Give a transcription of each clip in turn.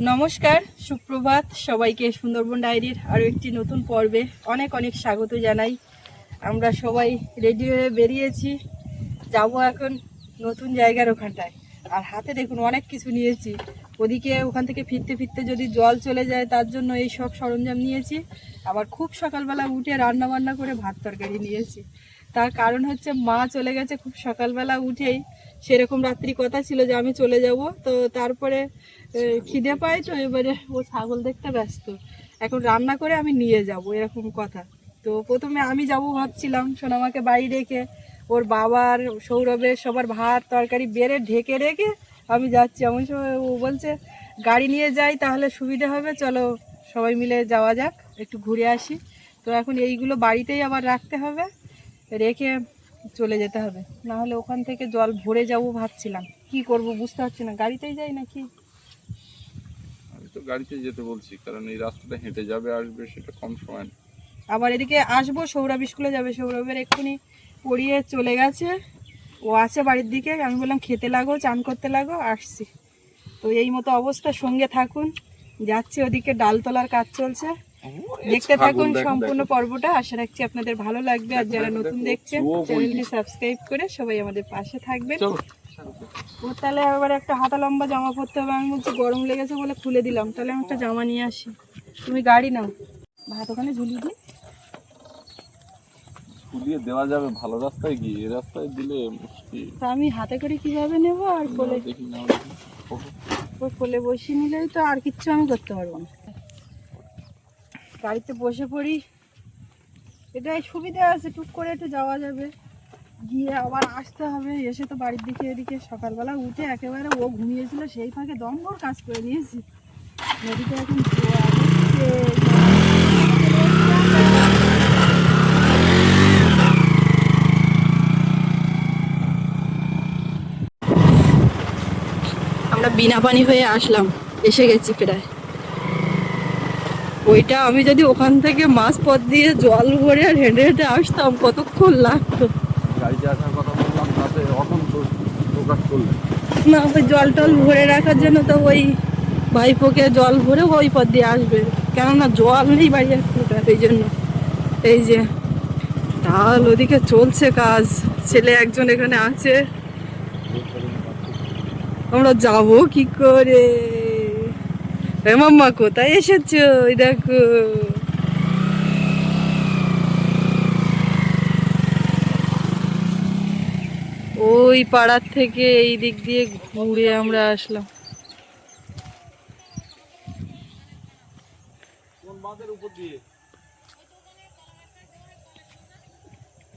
নমস্কার, সুপ্রভাত। সবাইকে সুন্দরবন ডায়েরির আরও একটি নতুন পর্বে অনেক অনেক স্বাগত জানাই। আমরা সবাই রেডি হয়ে বেরিয়েছি। যাব এখন নতুন জায়গার ওখানটায়। আর হাতে দেখুন অনেক কিছু নিয়েছি। ওদিকে ওখান থেকে ফিরতে ফিরতে যদি জল চলে যায়, তার জন্য এই সব সরঞ্জাম নিয়েছি। আবার খুব সকালবেলা উঠে রান্না বান্না করে ভাত তরকারি নিয়েছি। তার কারণ হচ্ছে মা চলে গেছে খুব সকালবেলা উঠেই। সেরকম রাত্রি কথা ছিল যে আমি চলে যাব। তো তারপরে খিদে পাই তো এবারে ও ছাগল দেখতে ব্যস্ত। এখন রান্না করে আমি নিয়ে যাব এরকম কথা। তো প্রথমে আমি যাব ভাবছিলাম সোনামাকে বাড়ি রেখে ওর বাবার, সৌরভের সবার ভাত, তরকারি বেড়ে ঢেকে রেখে আমি যাচ্ছি। এমন সময় ও বলছে, গাড়ি নিয়ে যাই তাহলে সুবিধা হবে, চলো সবাই মিলে যাওয়া যাক, একটু ঘুরে আসি। তো এখন এইগুলো বাড়িতেই আবার রাখতে হবে। রেখে চলে যেতে হবে। না হলে ওখান থেকে জল ভরে যাব ভাবছিলাম। কি করব বুঝতে পারছি না। গাড়িতেই যাই নাকি? আমি তো গাড়িতে যেতে বলছি কারণ এই রাস্তাটা হেঁটে যাবে আসবে সেটা কম সময় না। আবার এদিকে আসব সৌরভ স্কুলে যাবে। সৌরভের এক্ষুনি পড়িয়ে চলে গেছে। ও আছে বাড়ির দিকে। আমি বললাম খেতে লাগো চান করতে লাগো আসছি। তো এই মতো অবস্থা। সঙ্গে থাকুন। যাচ্ছি ওদিকে ডাল তোলার কাজ চলছে। দেখতে থাকুন সম্পূর্ণ পর্বটা। আশা রাখছি আপনাদের ভালো লাগবে। আর যারা নতুন দেখছেন চ্যানেলটি সাবস্ক্রাইব করে সবাই আমাদের পাশে থাকবেন। ও তাহলে এবার একটা হাতা লম্বা জামা পরতে হবে। আমি বলছি গরম লেগেছে বলে খুলে দিলাম। তাহলে আমি একটা জামা নিয়ে আসি। তুমি গাড়ি নাও। ভাত ওখানে ঝুলিয়ে দিই। ফুলিয়ে দেওয়া যাবে ভালো রাস্তায় গিয়ে। এই রাস্তায় দিলে মুশকিল। তা আমি হাতে করে কীভাবে নেব আর কোলে? দেখি কোলে বসিয়ে নিলেই তো আর কিচ্ছু আমি করতে পারব না। গাড়িতে বসে পড়ি। এটাই সুবিধা আছে, টুক করে একটু যাওয়া যাবে। গিয়ে আবার আসতে হবে, এসে তো বাড়ির দিকে এদিকে সকালবেলা উঠে একেবারে ও ঘুমিয়েছিল, সেই ফাঁকে দমভর কাজ করে নিয়েছি। নদীতে এখন আমরা বিনা পানি হয়ে আসলাম, এসে গেছি প্রায়। ওইটা আমি যদি ওখান থেকে মাছ পথ দিয়ে জল ভরে আর হেঁটে হেঁটে আসতাম কতক্ষণ লাগতো? গাড়িতে আসার কথা বললাম তাতে অখন প্রকাশ করলেন। না ওই জল টল ভরে রাখার জন্য তো ওই ভাইপোকে জল ভরে ওই পথ দিয়ে আসবে। কেননা জল নেই বাড়ি ফুটার এই জন্য। এই যে ঢাল ওদিকে চলছে কাজ। ছেলে একজন এখানে আছে। আমরা যাব কি করে? এ মাম্মা, কোথায় এসেছ? দেখো। ওই পাড়ার থেকে এই দিক দিয়ে ঘুরে আমরা আসলাম।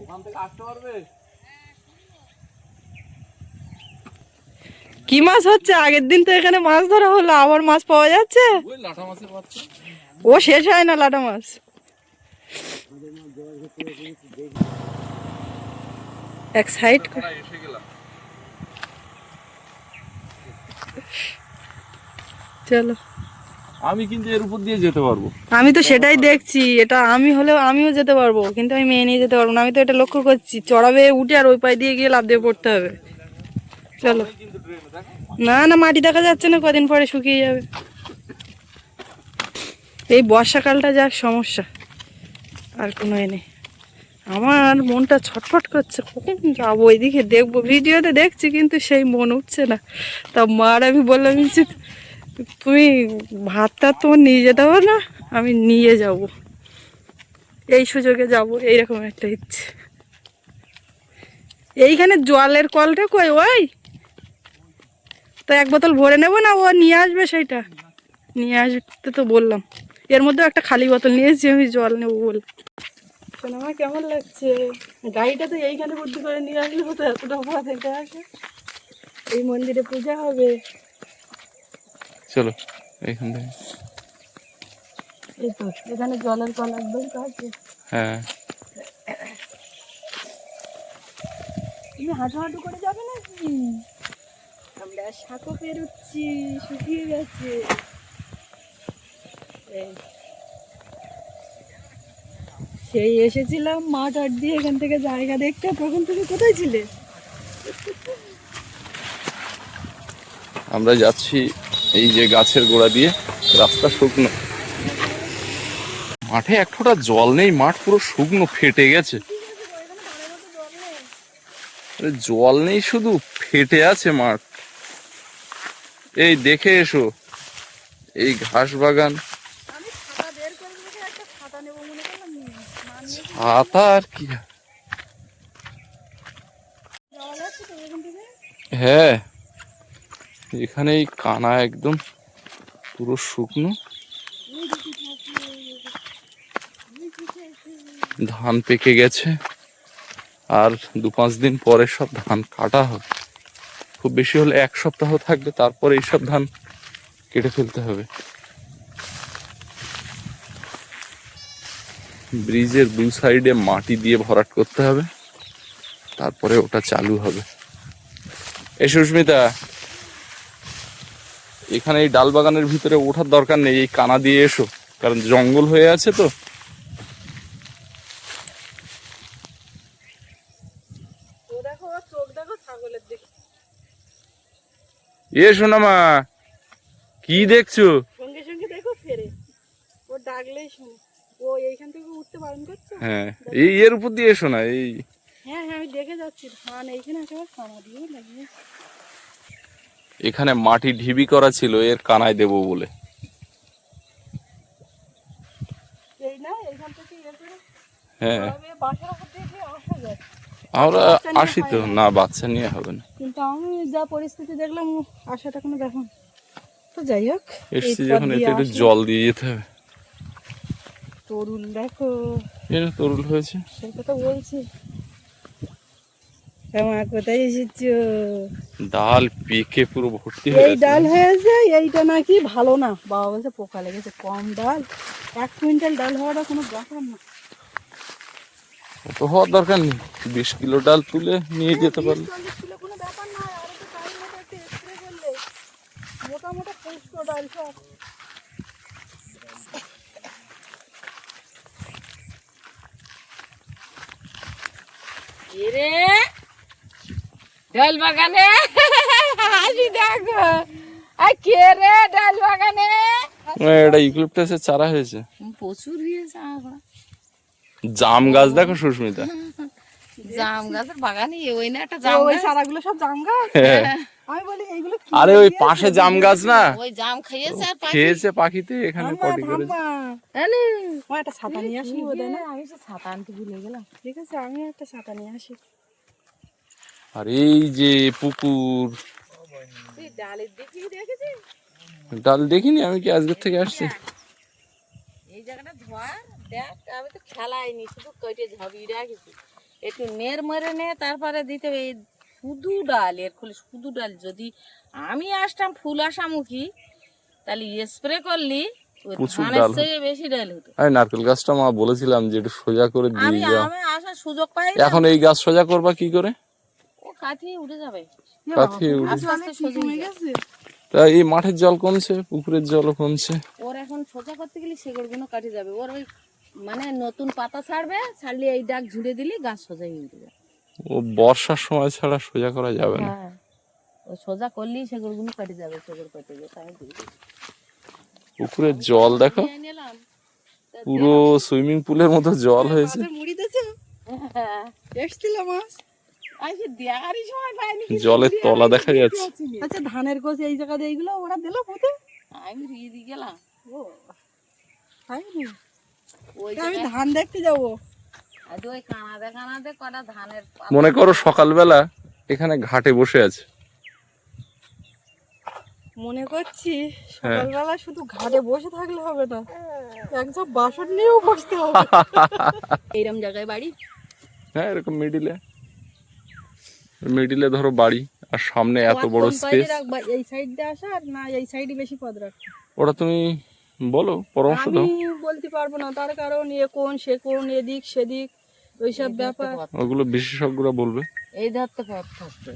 ওখান থেকে আসতে পারবে? কি মাছ হচ্ছে? আগের দিন তো এখানে মাছ ধরা হলো আবার মাছ পাওয়া যাচ্ছে? ও শেষ হয় না লাটা মাছ। এক সাইড চলো। আমি কিন্তু এর উপর দিয়ে যেতে পারব। আমি তো সেটাই দেখছি এটা আমি হলেও আমিও যেতে পারব কিন্তু আমি মেয়ে নিয়ে যেতে পারব না। আমি তো এটা লক্ষ্য করছি চড়াবে উঠে আর ওই পায়ে দিয়ে গিয়ে লাভ দিয়ে পড়তে হবে। চলো। না না, মাটি দেখা যাচ্ছে না, কদিন পরে শুকিয়ে যাবে। এই বর্ষাকালটা যাক, সমস্যা। আর কোনো এ নেই। আমার মনটা ছটফট করছে, কখন যাব ওইদিকে দেখব। ভিডিওতে দেখছি, কিন্তু সেই মন উঠছে না। তা মার, আমি বললাম যে তুমি ভাতটা তোমার নিয়ে যেতে হবে না, আমি নিয়ে যাব। এই সুযোগে যাব, এইরকম একটা ইচ্ছে। এইখানে জলের কলটা কই, ওই? তো এক বোতল ভরে নেব না ও নিয়ে আসবে সেইটা। নিয়ে আসতে তো বললাম। এর মধ্যে একটা খালি বোতল নিয়ে নিয়েছি আমি জল নেব বলে। আমার কেমন লাগছে? গাড়িটা তো এইখানে বুদ্ধি করে নিয়ে আসলে হতো এতটা পথ হেঁটে আসে। এই মন্দিরে পূজা হবে। চলো এইখান থেকে। এই তো এখানে জলের কল একদম কাছে হ্যাঁ। তুমি হাঁটু হাঁটু করে যাবে নাকি? আমরা শাকও পেরোচ্ছি, শুকিয়ে গেছে। সেই এসেছিলাম মাঠ আট দিয়ে এখান থেকে জায়গা দেখতে, তখন তুমি কোথায় ছিলে? আমরা যাচ্ছি এই যে গাছের গোড়া দিয়ে, রাস্তা শুকনো। মাঠে এক ফোঁটা জল নেই, মাঠ পুরো শুকনো, ফেটে গেছে। জল নেই শুধু, ফেটে আছে মাঠ। এই দেখে এসো। এই ঘাস বাগান। ছাতা আর কি? হ্যাঁ। এখানে এই কানা একদম পুরো শুকনো। ধান পেকে গেছে। আর দু পাঁচ দিন পরে সব ধান কাটা হবে। খুব বেশি হলে এক সপ্তাহ থাকবে, তারপরে এইসব ধান কেটে ফেলতে হবে। ব্রিজের দু সাইডে মাটি দিয়ে ভরাট করতে হবে, তারপরে ওটা চালু হবে। এই সুস্মিতা, এখানে এই ডাল বাগানের ভিতরে ওঠার দরকার নেই, এই কানা দিয়ে এসো, কারণ জঙ্গল হয়ে আছে তো ও দেখো ওর চোখ দেখো ছাগলের দিকে এ সোনামা কি দেখছ? সঙ্গে সঙ্গে দেখো ফেরে। ও ডাকলেই শুনে। ও এইখান থেকে উঠতে বারণ করছে? হ্যাঁ এই এর উপর দিয়ে এসো না এই। হ্যাঁ হ্যাঁ আমি দেখে যাচ্ছি। ধান এইখানে কানা দিয়ে লাগিয়ে। এখানে মাটি ঢিবি করা ছিল এর কানায় দেবো বলে। এই না এইখান থেকে ইয়ে করে হ্যাঁ। বাসার উপর থেকে আসা যায়। আমরা আসি তো না। বাচ্চা নিয়ে হবে না। কিন্তু আমি যা পরিস্থিতি দেখলাম আসাটা কোনো দেখুন তো যাই হোক এসছি এই যখন এতে একটু জল দিয়ে যেতে হবে। তরুণ দেখো। এর তরুল হয়েছে। সেই কথা বলছি। আমার কোথায় এসেছ? ডাল পেকে পুরো ভর্তি এই হয়ে ডাল হয়েছে এইটা নাকি ভালো না। বাবা বলছে পোকা লেগেছে কম ডাল। এক কুইন্টাল ডাল হওয়াটা কোনো ব্যাপার না। অত হওয়ার দরকার নেই। বিশ কিলো ডাল তুলে নিয়ে যেতে পারলে ডাল বাগানে? হাসি দেখো। আর কে রে ডাল বাগানে? এটা ইউক্লিপটাসের চারা হয়েছে। প্রচুর হয়েছে আমার জাম গাছ দেখো সুস্মিতা। জাম গাছের বাগানে ওই না একটা জাম ওই গাছ। চারাগুলো সব জাম গাছ? হ্যাঁ। আমি বলি এইগুলো কি আরে ওই পাশে জাম গাছ না? ওই জাম খাইয়েছে আর পাখি। খেয়েছে পাখিতে এখানে পটি করেছে। আরে, ও একটা ছাতা নিয়ে আসি বোধ না? আমি সে ছাতা আনতে ভুলে গেলাম। ঠিক আছে আমি একটা ছাতা নিয়ে আসি। আর এই যে পুকুর। তুই ডালের দিকে দেখেছিস? ডাল দেখিনি আমি কি আজকের থেকে আসছি? এই জায়গাটা ধোয়ার দেখ আমি তো খেলাইনি শুধু কেটে ঝাবিয়ে রাখেছি। একটু নের মেরে নে তারপরে দিতে হবে এই শুধু ডাল এর খুলে শুধু ডাল। যদি আমি আসতাম ফুল আসামুখী তাহলে স্প্রে করলি প্রচুর ডাল। বেশি ডাল হতো। আমি নারকেল গাছটা মা বলেছিলাম যে একটু সোজা করে দিয়ে যাও আমি আসার সুযোগ পাই না এখন এই গাছ সোজা করবা কি করে? ও উঠে যাবে। কাথি উঠে আস্তে আস্তে সোজা হয়ে গেছে। তা এই মাঠের জল কমছে পুকুরের জল কমছে। ওর এখন সোজা করতে গেলে সেগুলো কাটে যাবে। ওর ওই মানে নতুন পাতা ছাড়বে ছাড়লে এই ডাক ঝুড়ে দিলে গাছ সোজা উঠে যাবে। ও বর্ষার সময় ছাড়া সোজা করা যাবে না? হ্যাঁ ও সোজা করলেই সেগুলো কেটে যাবে সেগুলো কেটে যাবে তাই দিই। পুকুরের জল দেখো। পুরো সুইমিং পুলের মতো জল হয়েছে। হ্যাঁ। জলের তলা দেখা যাচ্ছে। আচ্ছা ধানের গোছ এই জায়গা দিয়ে এইগুলো ওরা দিল পুঁতে? আমি রিয়ে দিয়ে গেলাম। ও তাই আমি ধান দেখতে যাব। মনে করো সকালবেলা এখানে ঘাটে বসে আছে। মনে করছি হ্যাঁ। সকালবেলা শুধু ঘাটে বসে থাকলে হবে না একজন বাসন নিয়েও বসতে হবে। এইরকম জায়গায় বাড়ি? হ্যাঁ এরকম মিডিলে মিডিলে ধরো বাড়ি আর সামনে এত বড় স্পেস এই সাইড দিয়ে আসা আর না এই সাইডে বেশি পদ রাখবা? ওটা তুমি বলো পরামর্শ দাও। আমি বলতে পারব না তার কারণ এ কোন সে কোন এদিক সেদিক ওইসব ব্যাপার। ওগুলো বিশেষজ্ঞরা বলবে। এই ধরতে পথ থাকবে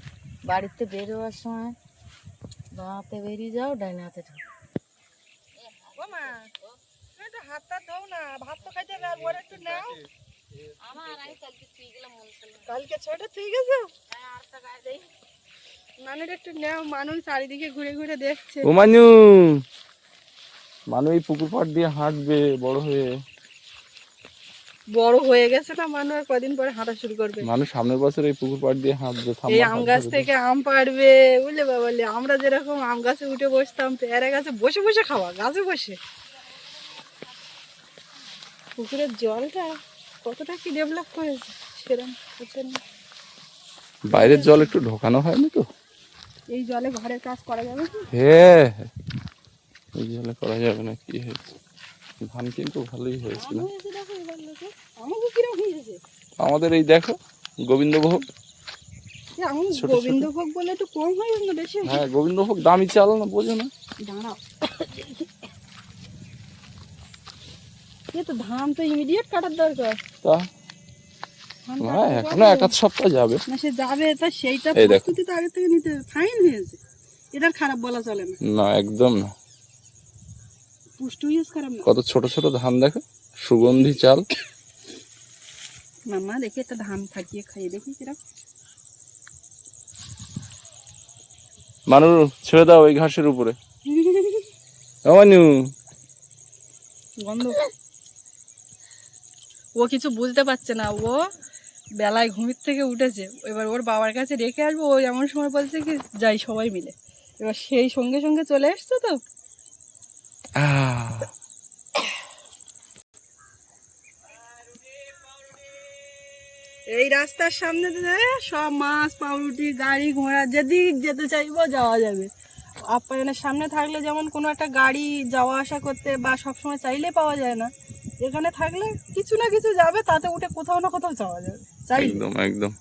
বাড়িতে বেরোবার সময় বাঁ হাতে বেরিয়ে যাও ডাইনে হাতে ঢুকো। হাতটা দাও না ভাত তো খাইতে আর ওর একটু নাও। আমার আমি কালকে তুই গেলাম মন কালকে ছয়টা ঠিক আছে? মানুষ একটু নেও মানুষ চারিদিকে ঘুরে ঘুরে দেখছে। ও মানু মানু এই পুকুর পাড় দিয়ে হাঁটবে বড় হয়ে। বড় হয়ে গেছে না মানুষ আর কদিন পরে হাঁটা শুরু করবে? মানুষ সামনের বছর এই পুকুর পাড় দিয়ে হাঁটবে এই আম গাছ থেকে আম পাড়বে বুঝলে বাবালে? আমরা যেরকম আম গাছে উঠে বসতাম পেয়ারা গাছে বসে বসে খাওয়া গাছে বসে। পুকুরের জলটা কতটা কি ডেভেলপ করেছে সেরকম হচ্ছে না। বাইরের জল একটু ঢোকানো হয়নি তো? এই জলে ঘরের কাজ করা যাবে কি? হ্যাঁ। করা যাবে না, কি হয়েছে ধান কিন্তু ভালোই হয়েছিল আমাদের এই দেখো, গোবিন্দভোগ। গোবিন্দভোগ বলে একটু কম হয় না বেশি হ্যাঁ গোবিন্দভোগ দামি চাল না, বোঝো না দাঁড়াও তো ধান তো ইমিডিয়েট কাটার দরকার তা হ্যাঁ এখনও? এক আধ সপ্তাহ যাবে না সে যাবে তা সেইটা। প্রস্তুতি তো আগে থেকে নিতে ফাইন হয়েছে এটার খারাপ বলা চলে না না, একদম না পুষ্টি হয়েছে খারাপ না কত ছোট ছোট ধান দেখো সুগন্ধি চাল। মামা দেখি একটা ধান থাকিয়ে খাইয়ে দেখি কিরম। মানুষ ছেড়ে দাও এই ঘাসের উপরে। ও গন্ধ। ও কিছু বুঝতে পারছে না ও বেলায় ঘুমির থেকে উঠেছে। এবার ওর বাবার কাছে রেখে আসব ও এমন সময় বলছে কি যাই সবাই মিলে। এবার সেই সঙ্গে সঙ্গে চলে এসছে তো। এই রাস্তার সামনে সব মাছ পাউরুটি গাড়ি ঘোড়া যেদিক যেতে চাইব যাওয়া যাবে। আপ্যায়নের সামনে থাকলে যেমন কোনো একটা গাড়ি যাওয়া আসা করতে বা সবসময় চাইলে পাওয়া যায় না। এখানে থাকলে কিছু না কিছু যাবে তাতে উঠে কোথাও না কোথাও যাওয়া যাবে। একদম একদম।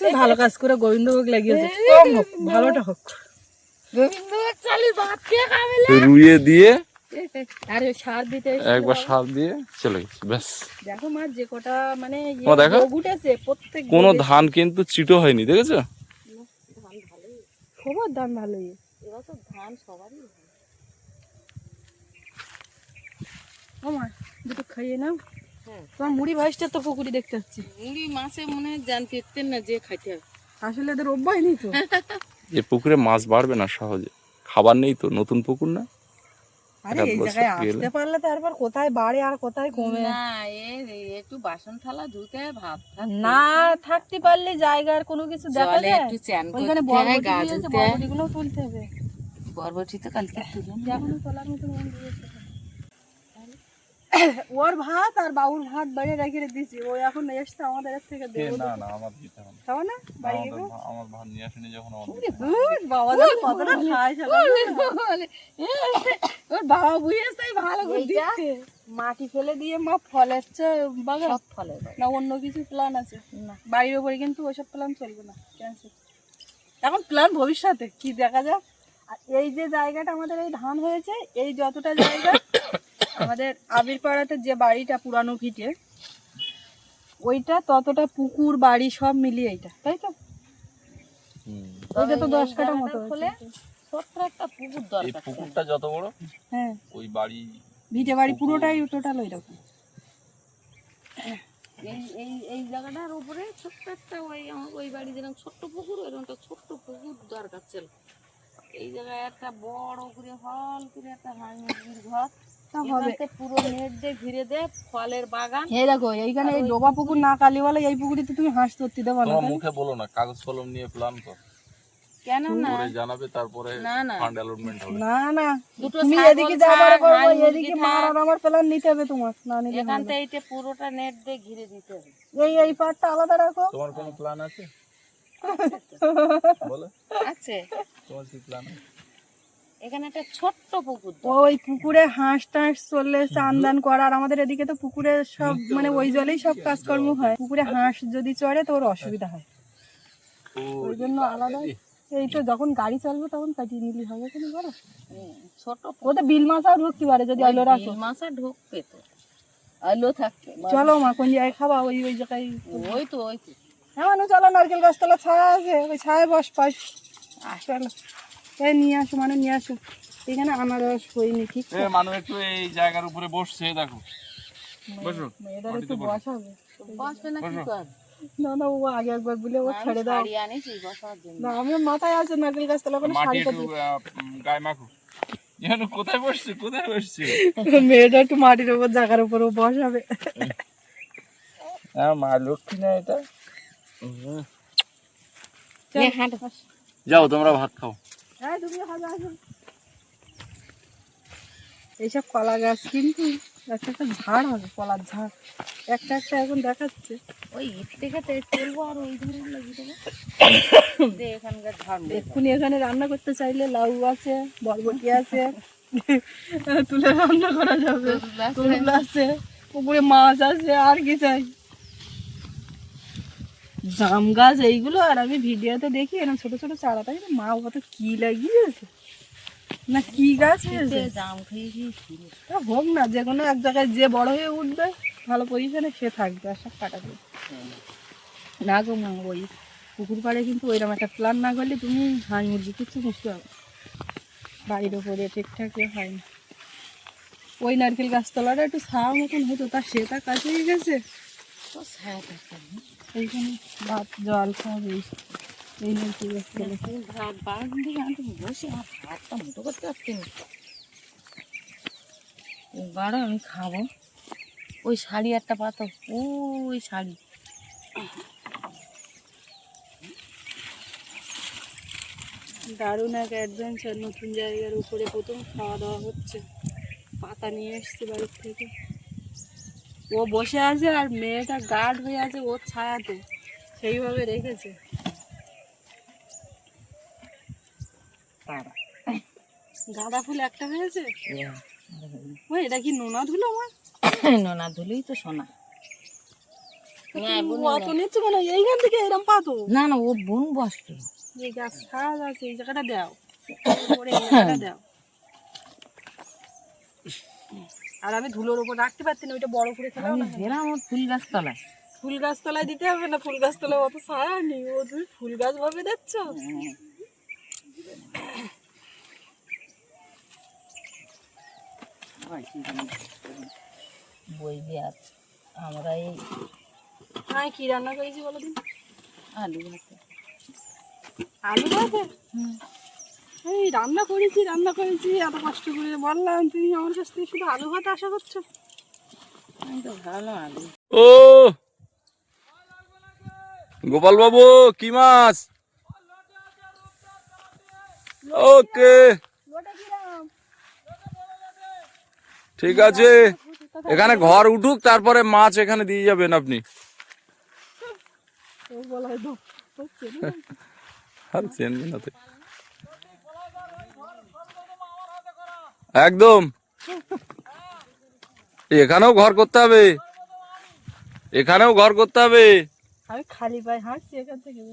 তুই ভালো কাজ করে গোবিন্দভোগ লাগিয়েছে কম হোক ভালোটা হোক। গোবিন্দভোগ চালের ভাত কে খাবে রুইয়ে দিয়ে আরে সার দিতে এসেছিল একবার সার দিয়ে চলে গেছে ব্যাস। দেখো মা যে কটা মানে দেখো। উঠেছে প্রত্যেক কোনো ধান কিন্তু চিটো হয়নি দেখেছ? সবার দাম ভালোই। এবছর ধান সবারই ভালো। দুটো খাইয়ে নাও। হ্যাঁ। তোমার মুড়ি ভাইসটা তো পুকুরি দেখতে পাচ্ছি মুড়ি মাছে মনে হয় জানতে না যে খাইতে হবে আসলে এদের অভ্যাস নেই তো। এই পুকুরে মাছ বাড়বে না সহজে খাবার নেই তো নতুন পুকুর না? আরে এই জায়গায় আসতে পারলে তারপর কোথায় বাড়ে আর কোথায় কমে না একটু বাসন থালা ধুতে ভাব না থাকতে পারলে জায়গার কোনো কিছু দেখা যায়? একটু চ্যান ওইখানে করতে বরবটি গা দিয়েছে ধুতে। হয় তুলতে হবে। বরবটি তো কালকে তুলে এখনও তোলার মতো মন দিয়েছে। ওর ভাত আর বাবুর ভাত বাইরে রেখে দিয়েছি। ও এখন এসছে আমাদের এর থেকে দেবো না না আমার দিতে হবে না। বাড়ি গেবো? আমার ভাত নিয়ে আসেনি যখন ধুর, বাবা কতটা খায়। ওর বাবা বুঝেছে তাই ভালো করে? দিচ্ছে। মাটি ফেলে দিয়ে মা ফলের চেয়ে বাগান। সব ফলে না অন্য কিছু প্ল্যান আছে। না। বাড়ির ওপরে কিন্তু ওইসব প্ল্যান চলবে না ক্যান্সেল এখন প্ল্যান ভবিষ্যতে কি দেখা যাক। আর এই যে জায়গাটা আমাদের এই ধান হয়েছে এই যতটা জায়গা আমাদের আবির পাড়াতে যে বাড়িটা পুরানো ভিটে ওইটা ততটা পুকুর বাড়ি সব মিলিয়ে এইটা তাই তো? ওইটা তো দশ কাটা মতো হয়েছে। একটা পুকুর দরকার পুকুরটা যত বড় হ্যাঁ। ওই বাড়ি ভিটে বাড়ি পুরোটাই টোটাল ওই রকম এই এই এই জায়গাটার উপরে ছোট্ট একটা ওই ওই বাড়ি যেরকম ছোট্ট পুকুর ওইরকম একটা ছোট্ট পুকুর দরকার ছিল। এই জায়গায় একটা বড় করে হল করে একটা হাঁস মুরগির ঘর। হবে। পুরো নেট দিয়ে ঘিরে দে ফলের বাগান। এই দেখো এইখানে এই ডোবা পুকুর না কালিওয়ালা এই পুকুরিতে তুমি হাঁস ধরতে দেবো না তোমার মুখে বলো না কাগজ কলম নিয়ে প্ল্যান কর। কেন না? জানাবে তারপরে না না। ফান্ড অ্যালটমেন্ট হবে। না না। দুটো তুমি এদিকে যাবার করব এদিকে থাক। মার আর আমার প্ল্যান নিতে হবে তোমার না নিলে এখান থেকে এইটা পুরোটা নেট দিয়ে ঘিরে দিতে হবে। এই এই পার্টটা আলাদা রাখো। তোমার কোনো প্ল্যান আছে? বলো। আছে। তোমার কি প্ল্যান আছে? এখানে একটা ছোট্ট পুকুর ওই পুকুরে হাঁস টাঁস চললে চান দান করার আমাদের এদিকে তো পুকুরে সব মানে ওই জলেই সব কাজকর্ম হয়। পুকুরে হাঁস যদি চড়ে তো ওর অসুবিধা হয়। ওই জন্য আলাদা। এই তো যখন গাড়ি চলবে তখন কাটিয়ে নিলি হবে কেন বলো ছোট ও তো বিল মাছাও ঢুকতে পারে যদি আলো রাখো। বিল মাছা ঢুকবে তো। আলো থাকবে চলো মা কোন জায়গায় খাবা? ওই ওই জায়গায় ওই তো ওই তো। হ্যাঁ মানু চলো নারকেল গাছতলা ছায়া আছে। ওই ছায় বস পাই চলো। এই নিয়ে আসো মানে নিয়ে আসো। এখানে আনারস ঠিক মানুষ একটু এই জায়গার উপরে বসছে দেখো। বসো। এদের বসবে। না কি না না ও আগে একবার বলে ও আমি ছেড়ে দাও। শাড়ি আনিছি বসার জন্য। না আমার মাথায় আছে নারকেল গাছ তলা কোনো শাড়িটা একটু গায়ে মাখো। যেন কোথায় বসছে কোথায় বসছে? মেয়েটা একটু মাটির উপর জায়গার উপর ও বসাবে। হ্যাঁ মা লক্ষ্মী না এটা। যাও তোমরা ভাত খাও। হ্যাঁ তুমি ভালো আছো এইসব কলা গাছ কিন্তু একটা একটা ঝাড় হবে কলার ঝাড়। একটা একটা এখন দেখাচ্ছে। ওই খেতে চলবো আর ওই ধরে লাগিয়ে দেবো এখানকার ঝাড় এক্ষুনি এখানে রান্না করতে চাইলে লাউ আছে বরবটি আছে তুলে রান্না করা যাবে। আছে। পুকুরে মাছ আছে আর কি চাই। জাম গাছ এইগুলো আর আমি ভিডিওতে দেখি এরকম ছোট ছোট চারাটা কিন্তু মা কত কি লাগিয়েছে? না কি গাছ হয়েছে? জাম খেয়ে তা হোক না যে কোনো এক জায়গায় যে বড় হয়ে উঠবে ভালো পজিশনে সে থাকবে আর সব কাটাবে না গো মা ওই পুকুর পাড়ে কিন্তু ওইরকম একটা প্ল্যান না করলে তুমি হাঁস মুরগি কিচ্ছু পুষতে হবে বাড়ির ওপরে ঠিকঠাক ইয়ে হয় না। ওই নারকেল গাছতলাটা একটু ছাওয়া মতন হতো তা সে তা কাছে গেছে। ছায়া। এইখানে ভাত জল সব এই গাছতলা ভাত দিন থেকে আনতে বসে আর ভাতটা মোটো করতে পারছি না। বারো আমি খাব ওই শাড়ি একটা পাতো ওই শাড়ি। দারুণ এক অ্যাডভেঞ্চার নতুন জায়গার উপরে প্রথম খাওয়া দাওয়া হচ্ছে। পাতা নিয়ে এসছি বাড়ির থেকে। ও বসে আছে আর মেয়েটা গার্ড হয়ে আছে ওর ছায়াতে। সেইভাবে রেখেছে। গাঁদা ফুল একটা হয়েছে? ও এটা কি নোনা ধুলো আমার নোনা ধুলেই তো সোনা। ও অত নিচ্ছে কেন? এইখান থেকে এরম পাতো? না না ও বোন এই গাছ আছে এই জায়গাটা দাও। দাও। আর আমি ধুলোর উপর রাখতে পারছি না ওইটা বড় করে খেলাও আমি না। ওর ফুল গাছ তলায়। ফুল গাছ তলায় দিতে হবে না ফুল গাছ তলায় অত ছায়া নেই। ও তুমি ফুল গাছ ভাবে দেখছ? বই দিয়ে আমরা এই হ্যাঁ কি রান্না করেছি বলো দিন আলু ভাতে। আলু ভাতে? এই রান্না করেছি রান্না করেছি এত কষ্ট করে বললাম তুমি আমার কাছ থেকে শুধু আলু ভাত আশা করছ? আমি তো ভালো আলু। ও! গোপাল বাবু কি মাছ? ওকে। ঠিক আছে। এখানে ঘর উঠুক তারপরে মাছ এখানে দিয়ে যাবেন আপনি। ও বলা তো আর চেনবে না একদম। এখানেও ঘর করতে হবে। এখানেও ঘর করতে হবে। আমি খালি পায়ে হাঁটছি এখান থেকে।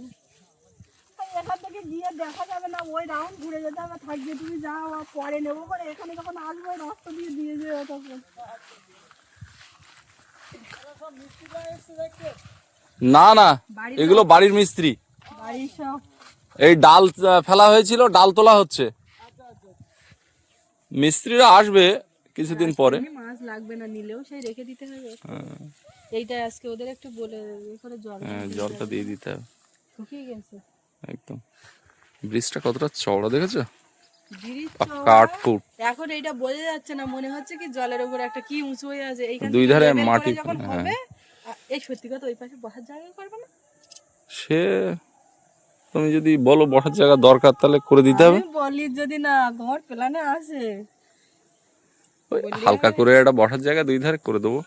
এখান থেকে গিয়ে দেখা যাবে না ওই রাউন্ড ঘুরে যেতে হবে থাকবে তুমি যাও পরে নেব করে এখানে যখন আসবে ওই রাস্তা দিয়ে দিয়ে যাবে তখন না না এগুলো বাড়ির মিস্ত্রি। এই ডাল ফেলা হয়েছিল ডাল তোলা হচ্ছে। মিস্ত্রিরা আসবে কিছুদিন পরে। এমনি মাছ লাগবে না নিলেও সেই রেখে দিতে হবে। হ্যাঁ, এইটা আজকে ওদের একটু বলে করে জল হ্যাঁ, জলটা দিয়ে দিতে হবে। শুকিয়ে গেছে। একদম। ব্রিজটা কতটা চওড়া দেখেছ? এখন এইটা বোঝা যাচ্ছে না মনে হচ্ছে কি জলের উপর একটা কি উঁচু হয়ে আছে। এইখান দুই ধারে মাটি, যখন হ্যাঁ। এই সত্যি কথা ওই পাশে বসার জায়গা করবে না? সে তুমি যদি বলো বসার জায়গা দরকার তাহলে করে দিতে হবে। বলি যদি না ঘর প্ল্যানে ওই হালকা করে একটা বসার জায়গা দুই ধারে করে দেবো।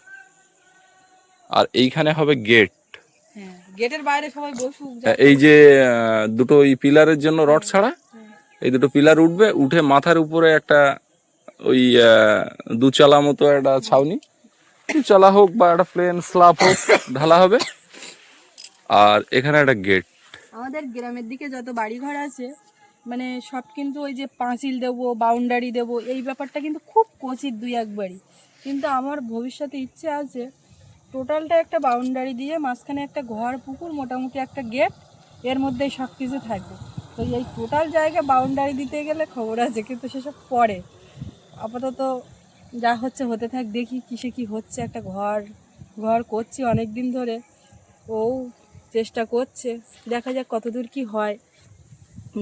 আর এইখানে হবে গেট হ্যাঁ গেটের বাইরে সবাই বসুক এই যে দুটো এই পিলারের জন্য রড ছাড়া এই দুটো পিলার উঠবে উঠে মাথার উপরে একটা ওই দুচালা মতো একটা ছাউনি। দুচালা হোক বা একটা প্লেন স্ল্যাব হোক ঢালা হবে। আর এখানে একটা গেট আমাদের গ্রামের দিকে যত বাড়ি ঘর আছে মানে সব কিন্তু ওই যে পাঁচিল দেবো, বাউন্ডারি দেবো, এই ব্যাপারটা কিন্তু খুব কচিত দুই একবারই কিন্তু আমার ভবিষ্যতে ইচ্ছে আছে টোটালটা একটা বাউন্ডারি দিয়ে মাঝখানে একটা ঘর, পুকুর, মোটামুটি একটা গেট, এর মধ্যেই সব কিছু থাকবে। তো এই টোটাল জায়গা বাউন্ডারি দিতে গেলে খবর আছে, কিন্তু সেসব পরে। আপাতত যা হচ্ছে হতে থাক, দেখি কিসে কি হচ্ছে, একটা ঘর ঘর করছি অনেক দিন ধরে। ও চেষ্টা করছে। দেখা যাক কতদূর কি হয়।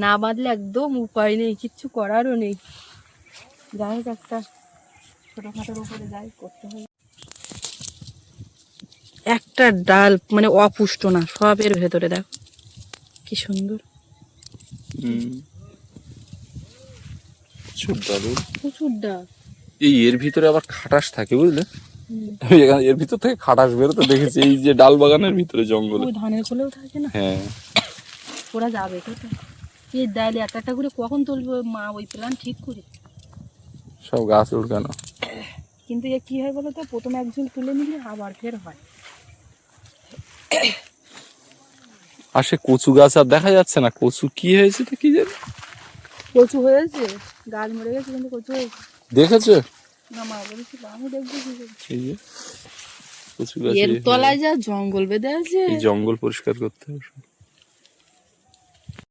না বাঁধলে একদম উপায় নেই কিচ্ছু করারও নেই। যাই হোক একটা ছোটোখাটোর উপরে যাই করতে হবে। একটা ডাল মানে অপুষ্ট না সবের ভেতরে দেখো কি সুন্দর। দাদু প্রচুর ডাল। এই এর ভিতরে আবার খাটাস থাকে বুঝলে? আমি এখানে এর ভিতর থেকে খাটাস বেরোতে দেখেছি। এই যে ডাল বাগানের ভিতরে জঙ্গলে। ধানের কোলেও থাকে না? হ্যাঁ। ওরা যাবে তো এই ডাল একটা একটা করে কখন তুলবে? মা ওই প্ল্যান ঠিক করে। সব গাছ উড়কানো। কিন্তু এ কি হয় বলো তো? প্রথমে একজন তুলে নিলে আবার ফের হয়। আর সে কচু গাছ আর দেখা যাচ্ছে না। কচু কি হয়েছে তো কি জানি? কচু হয়েছে। গাছ মরে গেছে কিন্তু কচু হয়েছে। দেখেছ? জঙ্গল বেঁধে আছে। জঙ্গল পরিষ্কার করতে হবে